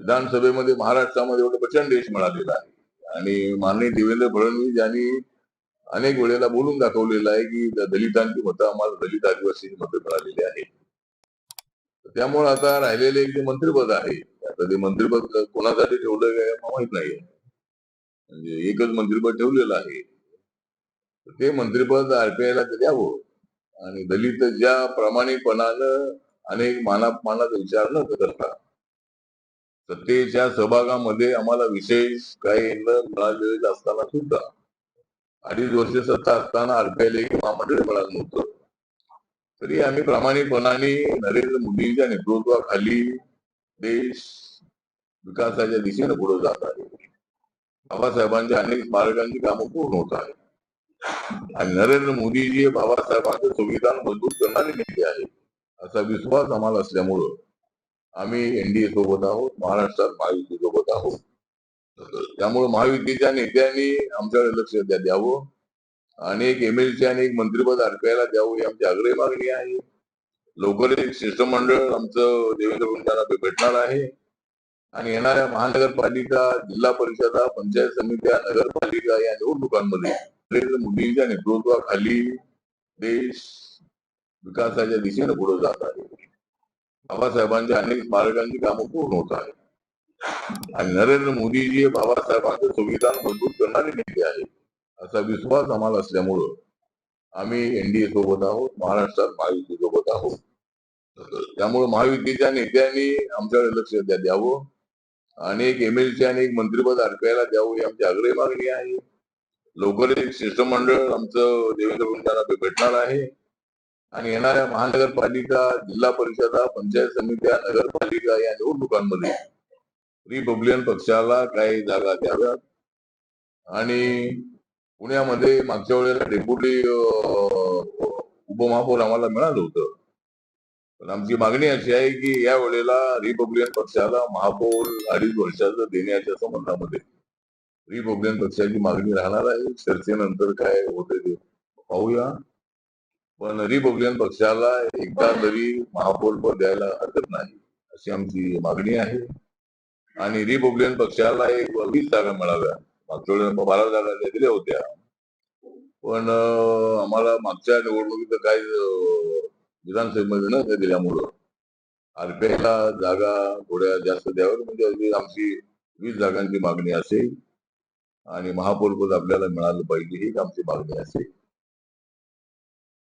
विधानसभेमध्ये महाराष्ट्रामध्ये एवढं प्रचंड यश मिळालेलं आहे. आणि माननीय देवेंद्र फडणवीस यांनी अनेक वेळेला बोलून दाखवलेलं आहे की दलितांची मतं आम्हाला दलित आदिवासी मतं मिळालेली आहेत. त्यामुळे आता राहिलेले एक जे मंत्रिपद आहे आता ते मंत्रिपद कोणासाठी ठेवलं काय माहीत नाही म्हणजे एकच मंत्रिपद ठेवलेलं आहे. तर ते मंत्रिपद आरपीआयला द्यावं. आणि दलित ज्या प्रामाणिकपणानं अनेक मानापमानाचा विचार न करता सत्तेच्या सहभागामध्ये आम्हाला विशेष काही न मिळालेलं असताना सुद्धा अडीच वर्ष सत्ता असताना अडकायला महामंडळ मिळालं नव्हतं. तरी आम्ही प्रामाणिकपणाने नरेंद्र मोदींच्या नेतृत्वाखाली देश विकासाच्या दिशेने पुढे जात आहे. बाबासाहेबांच्या अनेक स्मारकांची कामं पूर्ण होत आहेत. आणि नरेंद्र मोदीजी हे बाबासाहेबांचं संविधान मजबूत करणारे नेते आहेत असा विश्वास आम्हाला असल्यामुळं आम्ही एनडीए सोबत आहोत महाराष्ट्रात महायुती सोबत आहोत. त्यामुळे महायुतीच्या नेत्यांनी आमच्याकडे लक्ष द्या द्यावं. आणि एक एमएलसी आणि एक मंत्रिपद अडकायला द्यावं ही आमची आग्रही मागणी आहे. लवकर एक शिष्टमंडळ आमचं देवेंद्र फडणवीसांना भेटणार आहे. आणि येणाऱ्या महानगरपालिका जिल्हा परिषदा पंचायत समित्या नगरपालिका या निवडणुकांमध्ये नरेंद्र मोदींच्या नेतृत्वाखाली देश विकासाच्या दिशेने पुढे जात आहे. बाबासाहेबांच्या अनेक स्मारकांची कामं पूर्ण होत आहेत. आणि नरेंद्र मोदीजी हे बाबासाहेबांचं संविधान मजबूत करणारे नेते आहेत असा विश्वास आम्हाला असल्यामुळं आम्ही एनडीए सोबत आहोत महाराष्ट्रात महायुती सोबत आहोत. त्यामुळे महायुतीच्या नेत्यांनी आमच्याकडे लक्ष द्या द्यावं. आणि एक एमएलसी आणि एक मंत्रिपद अडकायला द्यावं ही आमची आग्रही मागणी आहे. लवकर एक शिष्टमंडळ आमचं देवेंद्र फडणवीसांना भेटणार आहे. आणि येणाऱ्या महानगरपालिका जिल्हा परिषदा पंचायत समित्या नगरपालिका या निवडणुकांमध्ये रिपब्लिकन पक्षाला काही जागा द्याव्यात. आणि पुण्यामध्ये मागच्या वेळेला डेप्युटी उपमहापौर आम्हाला मिळालं होतं. पण आमची मागणी अशी आहे की या वेळेला रिपब्लिकन पक्षाला महापौर अडीच वर्षाचं देण्याच्या संबंधामध्ये रिपब्लिकन पक्षाची मागणी राहणार आहे. चर्चेनंतर काय होते ते पाहूया. पण रिपब्लिकन पक्षाला एकदा तरी महापौर पद द्यायला हरकत नाही अशी आमची मागणी आहे. आणि रिपब्लिकन पक्षाला एक वीस जागा मिळाव्या मागच्या वेळेला बारा जागा दिल्या होत्या. पण आम्हाला मागच्या निवडणुकीत काही विधानसभेमध्ये न दिल्यामुळं आरपीआयला जागा थोड्या जास्त द्याव्या म्हणजे आमची वीस जागांची मागणी असेल. आणि महापौर पद आपल्याला मिळालं पाहिजे ही आमची मागणी असेल.